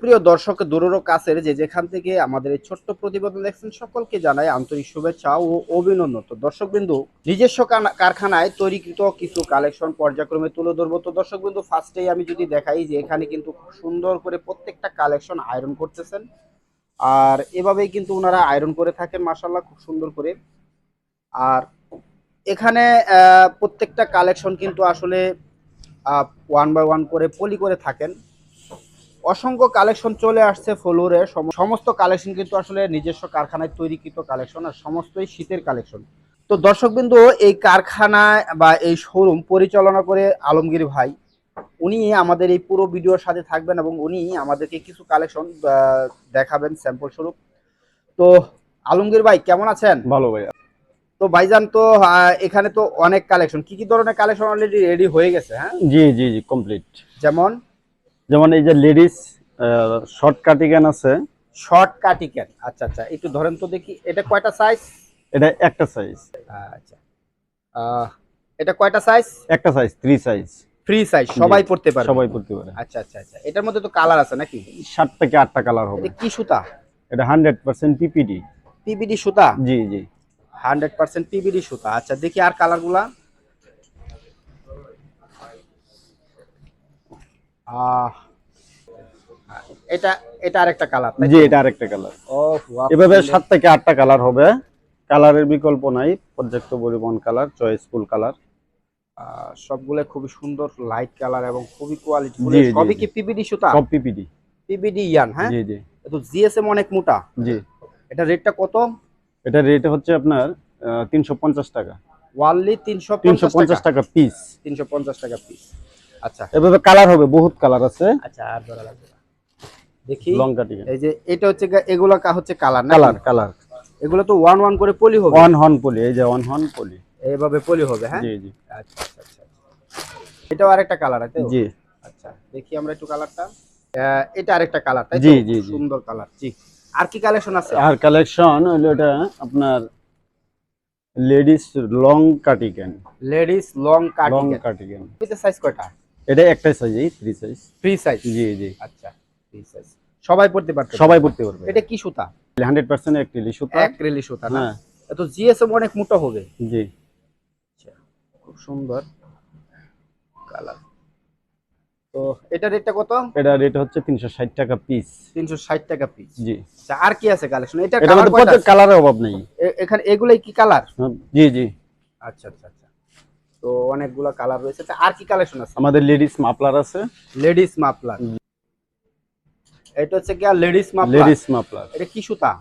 প্রিয় দর্শক, দূরেরও কাছের যে যেখান থেকে আমাদের এই ছোট্ট প্রতিবেদন দেখছেন, সকলকে জানাই আন্তরিক শুভেচ্ছা ও অভিনন্দন। তো দর্শক বিন্দু নিজস্ব কারখানায় তৈরিকৃত কিছু কালেকশন পর্যায়ক্রমে তুলে ধরবো। তো দর্শক বিন্দু ফার্স্টেই আমি যদি দেখাই যে এখানে কিন্তু খুব সুন্দর করে প্রত্যেকটা কালেকশন আয়রন করতেছেন। আর এভাবেই কিন্তু ওনারা আয়রন করে থাকেন মাসাল্লাহ খুব সুন্দর করে। আর এখানে প্রত্যেকটা কালেকশন কিন্তু আসলে ওয়ান বাই ওয়ান করে পলি করে থাকেন। অসংখ্য কালেকশন চলে আসছে ফ্লোরে। সম- সমস্ত কালেকশন কিন্তু আসলে নিজস্ব কারখানায় তৈরিকৃত কালেকশন আর সমস্তই শীতের কালেকশন তো দর্শকবিন্দু এই কারখানায় বা এই শোরুম পরিচালনা করে আলমগীর ভাই উনি আমাদের এই পুরো ভিডিওর সাথে থাকবেন এবং উনি আমাদেরকে কিছু কালেকশন দেখাবেন স্যাম্পল স্বরূপ। তো আলমগীর ভাই কেমন আছেন? ভালো ভাইয়া। তো ভাইজান তো এখানে তো অনেক কালেকশন কি কি ধরনের কালেকশন অলরেডি রেডি হয়ে গেছে হ্যাঁ? জি জি জি কমপ্লিট যেমন? যেমন এই যে লেডিস শর্ট কাটিগান আছে। শর্ট কাটিকেন আচ্ছা আচ্ছা একটু ধরেন তো দেখি এটা কয়টা সাইজ এটা একটা সাইজ আচ্ছা এটা কয়টা সাইজ একটা size three size free size সবাই পড়তে পারে সবাই পড়তে পারে। আচ্ছা আচ্ছা আচ্ছা এটার মধ্যে তো কালার আছে নাকি? সাত থেকে আটটা কালার হবে। কি সুতা? এটা হান্ড্রেড পার্সেন্ট পিপিডি পিপিডি সুতা? জি জি। হান্ড্রেড পার্সেন্ট পিপিডি সুতা। আচ্ছা দেখি আর কালারগুলা এটা এটা আরেকটা কালার জি এটা আরেকটা কালার এভাবে সাত থেকে আটটা কালার হবে। কালারের বিকল্প নাই পর্যাপ্ত পরিমাণ কালার চয়েসফুল কালার সবগুলো খুবই সুন্দর লাইট কালার এবং খুবই কোয়ালিটি সবই। কি পিবিডি সুতা? সব পিপিডি পিবিডি ইয়ান হ্যাঁ? জি জি। তো জিএসএম অনেক মোটা। জি। এটা রেটটা কত? এটা রেট হচ্ছে আপনার তিনশো পঞ্চাশ টাকা। ওয়ানলি তিনশো তিনশো পঞ্চাশ টাকা। পিস তিনশো পঞ্চাশ টাকা পিস আচ্ছা। এভাবে কালার হবে বহুত কালার আছে। আচ্ছা আর ধরা লাগবে দেখি। লং কাটিগান এই যে এটা হচ্ছে এগুলা কা হচ্ছে কালার না কালার কালার। এগুলো তো ওয়ান ওয়ান করে পলি হবে? ওয়ান হর্ন পলি এই যে ওয়ান হর্ন পলি। এইভাবে পলি হবে হ্যাঁ? জি জি। আচ্ছা আচ্ছা আচ্ছা আচ্ছা। এটাও আরেকটা কালার আছে জি। আচ্ছা দেখি আমরা একটু কালারটা। এটা আরেকটা কালার তাই? জি, জি। সুন্দর কালার জি। আর কি কালেকশন আছে? আর কালেকশন হলো এটা আপনার ladies long cardigan ladies long long cutting cardigan size কয়টা? এটা একটাই সাইজ এই থ্রি সাইজ ফ্রি সাইজ জি জি। আচ্ছা ফ্রি সাইজ সবাই পড়তে পারবে সবাই পড়তে পারবে। এটা কি সুতা? হান্ড্রেড পার্সেন্ট একটি সুতা। অ্যাক্রিলিক সুতা না? হ্যাঁ। এত জিএসএম অনেক মোটা হবে। জি। খুব সুন্দর। কালার তো এটা রেটটা কত? এটা রেট হচ্ছে তিনশো ষাট টাকা পিস তিনশো ষাট টাকা পিস জি। আচ্ছা আর কি আছে কালেকশন এটা কালার কালারের অভাব নেই। এখানে এগুলাই কি কালার হ্যাঁ, জি জি। আচ্ছা আচ্ছা আচ্ছা। তো অনেকগুলো কালার রয়েছে। আর কি কালেকশন আছে? আমাদের লেডিস মাপলার আছে। লেডিস মাফলার এটা হচ্ছে কি লেডিস মাফলার লেডিস মাপলার এটা কি সুতা?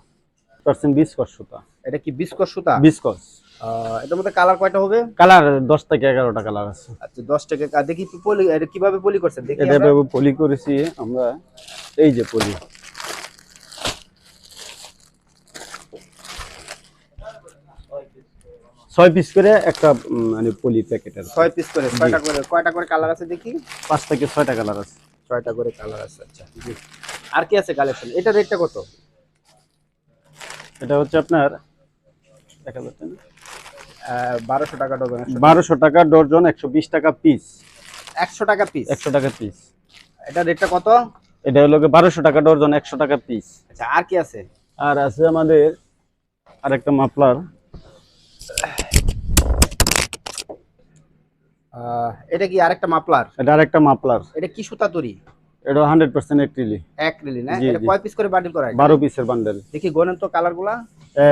পার্সেন্ট বিস্কস সুতা। এটা কি বিস্কস সুতা? বিস্কস এটার মধ্যে কালার কয়টা হবে? কালার দশ থেকে এগারোটা কালার আছে। আচ্ছা দশ টাকা কা- দেখি পলি এটা কীভাবে পলি করছেন? দেখি এটা পলি করেছি আমরা। এই যে পলি। ছয় পিস করে একটা মানে পলি প্যাকেটের ছয় পিস করে ছয়টা করে কয়টা করে কালার আছে দেখি? পাঁচ থেকে ছয়টা কালার আছে। ছয়টা করে কালার আছে আচ্ছা। আর কি আছে কালেকশন এটা রেটটা কত? এটা হচ্ছে আপনার দেখা যাচ্ছে না? বারোশো টাকা ডজন বারোশো টাকা ডর্জন একশো বিশ টাকা পিস একশো টাকা পিস একশো টাকা পিস এটা রেটটা কত? এটা হলো বারোশো টাকা ডর্জন একশো টাকা পিস আচ্ছা আর কি আছে? আর আছে আমাদের আরেকটা মাফলার। এটা কি আরেকটা মাপলার? এটা আরেকটা মাফলার এটা কি সুতা তৈরি? এটা হান্ড্রেড পার্সেন্ট একটিলি এক না? এটা কয় পিস করে বান্ডিল করা হয়? বারো পিসের বান্ডেল দেখি গোনেন তো কালারগুলা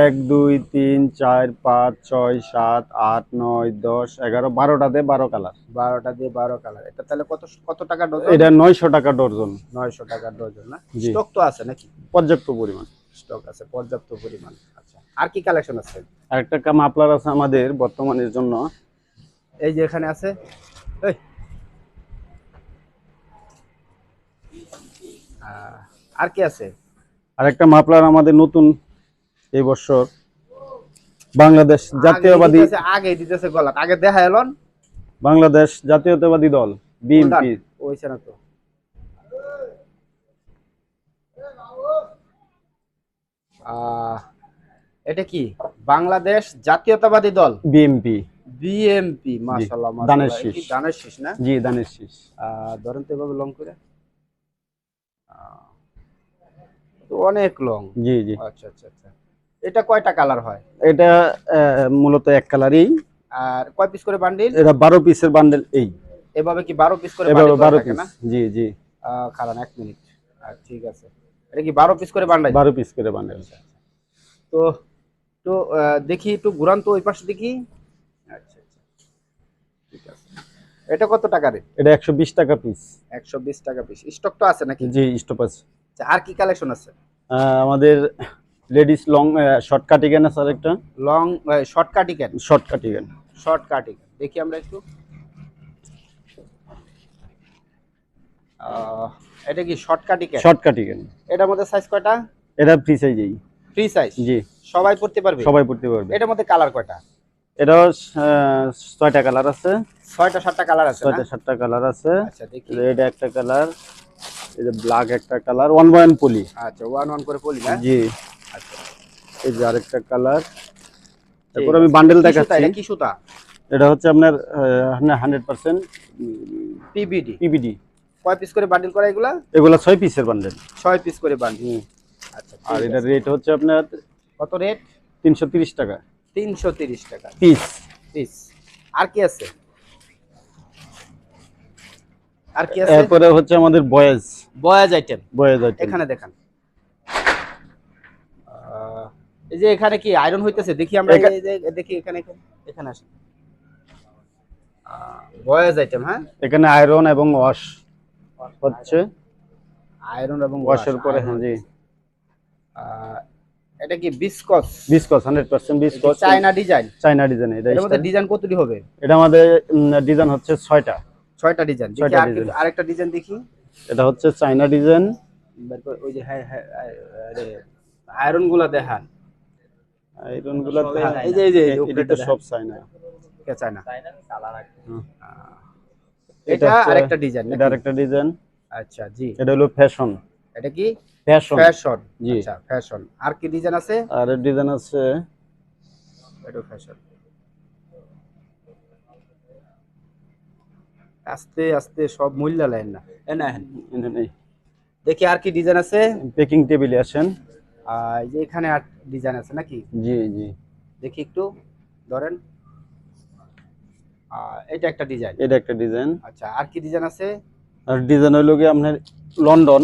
এক দুই তিন চার পাঁচ ছয় সাত আট নয় দশ এগারো বারোটাতে বারো কালার। বারোটা দিয়ে বারো কালার। এটা তাহলে কত কত টাকা ডজন এটা নয়শো টাকা ডর্জন নয়শো টাকা ডজন না? স্টক তো আছে নাকি? পর্যাপ্ত পরিমাণ। স্টক আছে পর্যাপ্ত পরিমাণ। আচ্ছা আর কি কালেকশন আছে? আরেকটা কাম আপনার আছে আমাদের বর্তমানের জন্য। এই যে এখানে আছে। এই। আর কি আছে? আরেকটা মাপলার আমাদের নতুন এই বছর। বাংলাদেশ জাতীয়বাদী আগে দিতেছে- গলাত। আগে দেখা এলন বাংলাদেশ জাতীয়তাবাদী দল বিএনপি। ওইছে না তো। আহ, এটা কি? বাংলাদেশ জাতীয়তাবাদী দল? বিএনপি। বিএমপি মাশাআল্লাহ। দানের শীষ। দানের শীষ না? জি দানের শীষ। ধরেন তো এভাবে লং করে। অনেক লং জি জি। আচ্ছা আচ্ছা আচ্ছা। এটা কয়টা কালার হয়? এটা মূলত এক কালারই আর কয় পিস করে বান্ডিল এটা বারো পিসের বান্ডেল এই। এভাবে কি বারো পিস করে এভাবে bundle করা বারো থাকে পিস জি জি। খারান এক মিনিট আর ঠিক আছে। এটা কি বারো পিস করে বান্ডাই বারো পিস করে বান্ডেল তো তো দেখি একটু ঘুরান তো ওই পাশে দেখি। আচ্ছা আচ্ছা ঠিক আছে। এটা কত টাকা রে? এটা একশো বিশ টাকা পিস একশো বিশ টাকা পিস স্টক তো আছে নাকি? জি স্টপ আছে। আচ্ছা, আর কি কালেকশন আছে? আমাদের লেডিস লং শর্ট কাটিং আছে আরেকটা। Long short cutting short cutting short cutting দেখি আমরা একটু। এটা কি শর্ট কাটিং শর্ট কাটিং এটার মধ্যে সাইজ কয়টা? এটা ফ্রি সাইজেই ফ্রি সাইজ জি। সবাই পড়তে পারবে? সবাই পড়তে পারবে। এটার মধ্যে কালার কয়টা? এটাও ছয়টা কালার আছে। ছয়টা সাতটা কালার আছে ছয়টা সাতটা কালার আছে। আচ্ছা দেখি। এটা একটা কালার এই যে ব্ল্যাক একটা কালার ওয়ান ওয়ান পলি আচ্ছা ওয়ান ওয়ান করে না? জি। আচ্ছা। এই যে আরেকটা কালার। তারপর আমি বান্ডেল? দেখাচ্ছি। এটা? কি সুতা? এটা হচ্ছে আপনার হান্ড্রেড পার্সেন্ট পিবিডি পিবিডি কয় পিস করে বান্ডিল করা এগুলা? এগুলা ছয় পিসের বান্ডেল ছয় পিস করে বান্ডিল আচ্ছা আর এটার রেট হচ্ছে আপনার কত রেট তিনশো তিরিশ টাকা। তিনশো তিরিশ টাকা। পিস। পিস। আর কি আছে? আর কি আছে? এরপরে হচ্ছে আমাদের boys. Boys item. Boys item. এখানে দেখান। এই যে এখানে কি আয়রন হইতেছে? দেখি আমরা এই যে দেখি এখানে এখানে আসেন বয়াজ আইটেম হ্যাঁ? এখানে আয়রন এবং ওয়াশ হচ্ছে। আয়রন এবং ওয়াশের পরে হ্যাঁ জি। এটা কি viscose viscose hundred percent viscose China design China design এটা এর মধ্যে ডিজাইন কতটি হবে? এটা আমাদের ডিজাইন হচ্ছে ছয়টা। ছয়টা ডিজাইন দেখি আরেকটা ডিজাইন দেখি। এটা হচ্ছে চাইনা ডিজাইন ওই যে হ্যাঁ হ্যাঁ আরে আয়রনগুলা দেখান। আয়রনগুলো এই যে- এই যে- এই যে এটা সব চাইনা কে চায়না হুম। এটা আরেকটা ডিজাইন এটা আরেকটা ডিজাইন আচ্ছা জি। এটা হলো ফ্যাশন এটা কি? ফ্যাশন ফ্যাশন জি। আচ্ছা ফ্যাশন আর কি ডিজাইন আছে? আর ডিজাইন আছে এটা ফ্যাশন আস্তে আস্তে সব মূল্য লাইন না। না। দেখি আর কি ডিজাইন আছে? পেকিং টেবিলে আসেন। আর এই যে এখানে আর ডিজাইন আছে নাকি? জি জি। দেখি একটু ধরেন। এটা একটা ডিজাইন এটা একটা ডিজাইন আচ্ছা আর কি ডিজাইন আছে? আর ডিজাইন হইল গিয়ে আপনার লন্ডন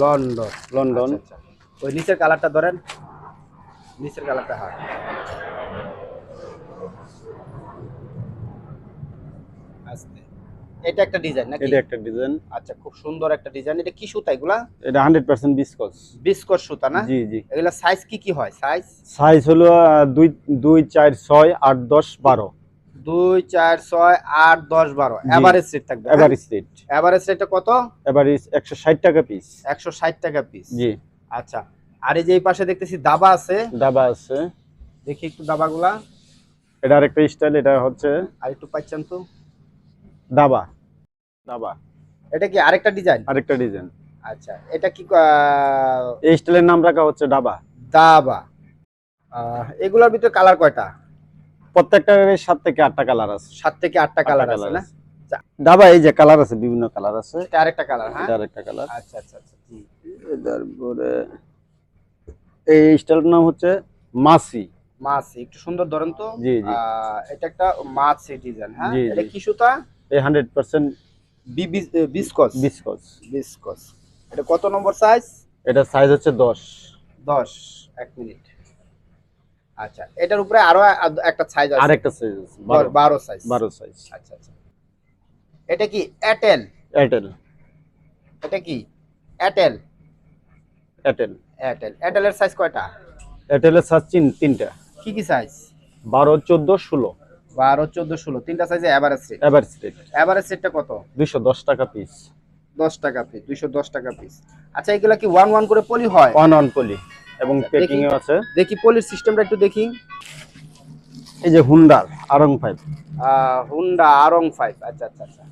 লন্ডন লন্ডন। আচ্ছা, আচ্ছা। ওই নিচের কালারটা ধরেন। নিচের কালারটা হ্যাঁ। এটা একটা ডিজাইন নাকি? এটা একটা ডিজাইন। আচ্ছা খুব সুন্দর একটা ডিজাইন। এটা কি সুতা এগুলা? এটা বিসকস। সুতা না? জি জি। এগুলা সাইজ কি কি হয়? সাইজ সাইজ হলো দুই চার ছয় আট দশ বারো। এভারেজ রেট থাকবে এভারেজ রেট এভারেজ রেটটা কত? এভারেজ একশো ষাট টাকা পিস একশো ষাট টাকা পিস জি। আচ্ছা আর এই যে এই পাশে দেখতেছি দাবা আছে। ডাবা আছে। দেখি একটু দাবাগুলা। এটা আরেকটা স্টাইল এটা হচ্ছে আর একটু পাচ্ছেন তো? দাবা। দাবা। এটা কি আরেকটা ডিজাইন আরেকটা ডিজাইন আচ্ছা এটা কি এই স্টাইলের নাম রাখা হচ্ছে ডাবা দাবা। এগুলোর ভিতরে কালার কয়টা? প্রত্যেকটার সাত থেকে আটটা কালার আছে। সাত থেকে আটটা কালার আছে না। ডাবা এই যে কালার আছে বিভিন্ন কালার আছে। এটা আরেকটা কালার হ্যাঁ? এটা আরেকটা কালার আচ্ছা আচ্ছা আচ্ছা। জি। তারপরে এই স্টাইলটার নাম হচ্ছে মাসি মাছি একটু সুন্দর ধরেন তো। জি, জি। এটা একটা মাছি ডিজাইন হ্যাঁ? এটা। কি সুতা? এই hundred percent viscose viscose viscose এটা কত নম্বর সাইজ এটা সাইজ হচ্ছে দশ। দশ এক মিনিট আচ্ছা এটার উপরে আরও একটা সাইজ আছে। আরেকটা সাইজ আছে বারো- বারো সাইজ বারো সাইজ আচ্ছা আচ্ছা। এটা কি এয়ারটেল এয়ারটেল এটা কি এয়ারটেল এয়ারটেল এয়ারটেল এয়ারটেলের সাইজ কয়টা? এয়ারটেলের সাইজ তিন তিনটা। কি কি সাইজ বারো চোদ্দ ষোলো। বারো চোদ্দ ষোলো। তিনটা সাইজে average rate average rate average রেটটা কত? দুইশো দশ টাকা পিস দশ টাকা পিস দুইশো দশ টাকা পিস আচ্ছা এগুলা কি ওয়ান ওয়ান করে পলি হয়? One on poly. এবং আচ্ছা, পেকিং এ আছে। দেখি পলির সিস্টেমটা একটু দেখি। এই যে হুন্ডার আরং ফাইভ হুন্ডা আরং ফাইভ আচ্ছা আচ্ছা আচ্ছা।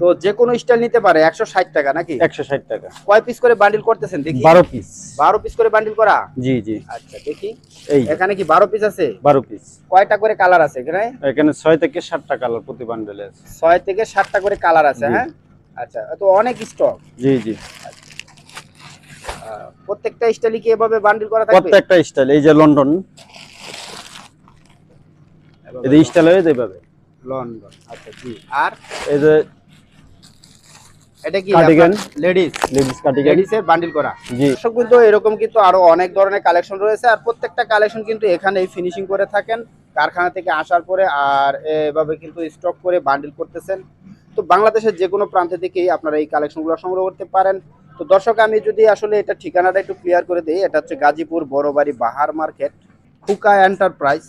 তো যে কোনো স্টাইল নিতে পারে একশো ষাট টাকা নাকি? একশো ষাট টাকা। কয় পিস করে বান্ডিল করতেছেন দেখি? বারো পিস বারো পিস করে বান্ডিল করা? জি জি। আচ্ছা দেখি। এই। এখানে কি বারো পিস আছে? বারো পিস কয়টা করে কালার আছে এখানে? এখানে ছয় থেকে সাতটা কালার প্রতি বান্ডেলে আছে। ছয় থেকে সাতটা করে কালার আছে হ্যাঁ? আচ্ছা তো অনেক স্টক জি জি। প্রত্যেকটা স্টাইলই কি এভাবে বান্ডিল করা থাকবে? প্রত্যেকটা স্টাইল এই যে লন্ডন। এই স্টাইল হয়ে এইভাবে লন্ডন আচ্ছা জি। আর? এই যে এটা কি Cardigan। লেডিস লেডিস এর বান্ডিল করা? জি। দর্শক কিন্তু এরকম কিন্তু আরও অনেক ধরনের কালেকশন রয়েছে আর প্রত্যেকটা কালেকশন কিন্তু এখানেই ফিনিশিং করে থাকেন। কারখানা থেকে আসার পরে আর এভাবে কিন্তু স্টক করে বান্ডিল করতেছেন। তো বাংলাদেশের যে কোনো প্রান্ত থেকেই আপনারা এই কালেকশনগুলো সংগ্রহ করতে পারেন। তো দর্শক, আমি যদি আসলে এটা ঠিকানাটা একটু ক্লিয়ার করে দিই, এটা হচ্ছে গাজীপুর বড়বাড়ি বাহার মার্কেট খুকা এন্টারপ্রাইজ।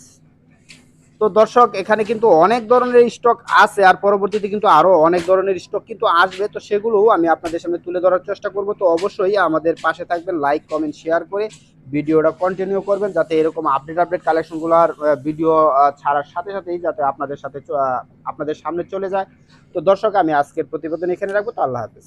তো দর্শক, এখানে কিন্তু অনেক ধরনের স্টক আছে আর পরবর্তীতে কিন্তু আরও অনেক ধরনের স্টক কিন্তু আসবে। তো সেগুলো আমি আপনাদের সামনে তুলে ধরার চেষ্টা করব। তো অবশ্যই আমাদের পাশে থাকবেন লাইক কমেন্ট শেয়ার করে ভিডিওটা কন্টিনিউ করবেন, যাতে এরকম আপডেট আপডেট কালেকশনগুলোর ভিডিও ছাড়ার সাথে সাথেই যাতে আপনাদের সাথে আপনাদের সামনে চলে যায়। তো দর্শক, আমি আজকের প্রতিবেদন এখানে রাখব। তো আল্লাহ হাফেজ।